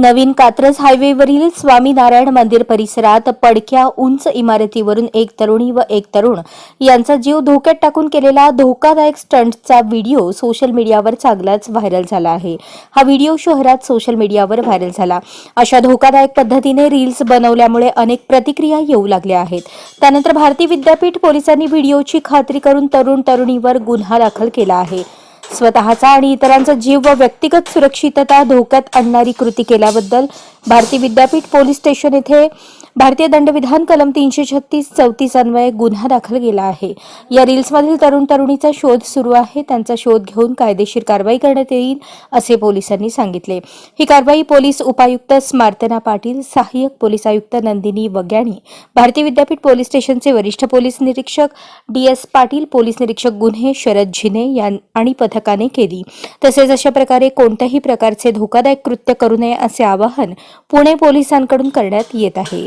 नवीन कात्रज हायवेवरील स्वामीनारायण मंदिर परिसरात पडक्या उंच इमारतीवरून एक तरुणी व एक तरुण यांचा जीव धोक्यात टाकून केलेला धोकादायक स्टंटचा व्हिडिओ सोशल मीडियावर चांगलाच व्हायरल झाला आहे. हा व्हिडिओ शहरात सोशल मीडियावर व्हायरल झाला. अशा धोकादायक पद्धतीने रील्स बनवल्यामुळे अनेक प्रतिक्रिया येऊ लागल्या आहेत. त्यानंतर भारती विद्यापीठ पोलिसांनी व्हिडिओची खात्री करून तरुण तरुणीवर गुन्हा दाखल केला आहे. स्वतःचा आणि इतरांचा जीव व व्यक्तिगत सुरक्षितता धोक्यात आणणारी कृती केल्याबद्दल भारती विद्यापीठ पोलीस स्टेशन येथे भारतीय दंडविधान कलम तीनशे छत्तीस चौतीस अन्वये गुन्हा दाखल केला आहे. या रील्समधील तरुण तरुणीचा शोध सुरू आहे. त्यांचा शोध घेऊन कायदेशीर कारवाई करण्यात येईल असे पोलिसांनी सांगितले. ही कारवाई पोलीस उपायुक्त स्मार्तना पाटील सहाय्यक पोलीस आयुक्त नंदिनी वग्याणी भारतीय विद्यापीठ पोलीस स्टेशनचे वरिष्ठ पोलीस निरीक्षक डी एस पाटील पोलीस निरीक्षक गुन्हे शरद झिने आणि पथकाने केली. तसेच अशा प्रकारे कोणत्याही प्रकारचे धोकादायक कृत्य करू नये असे आवाहन पुणे पोलिसांकडून करण्यात येत आहे.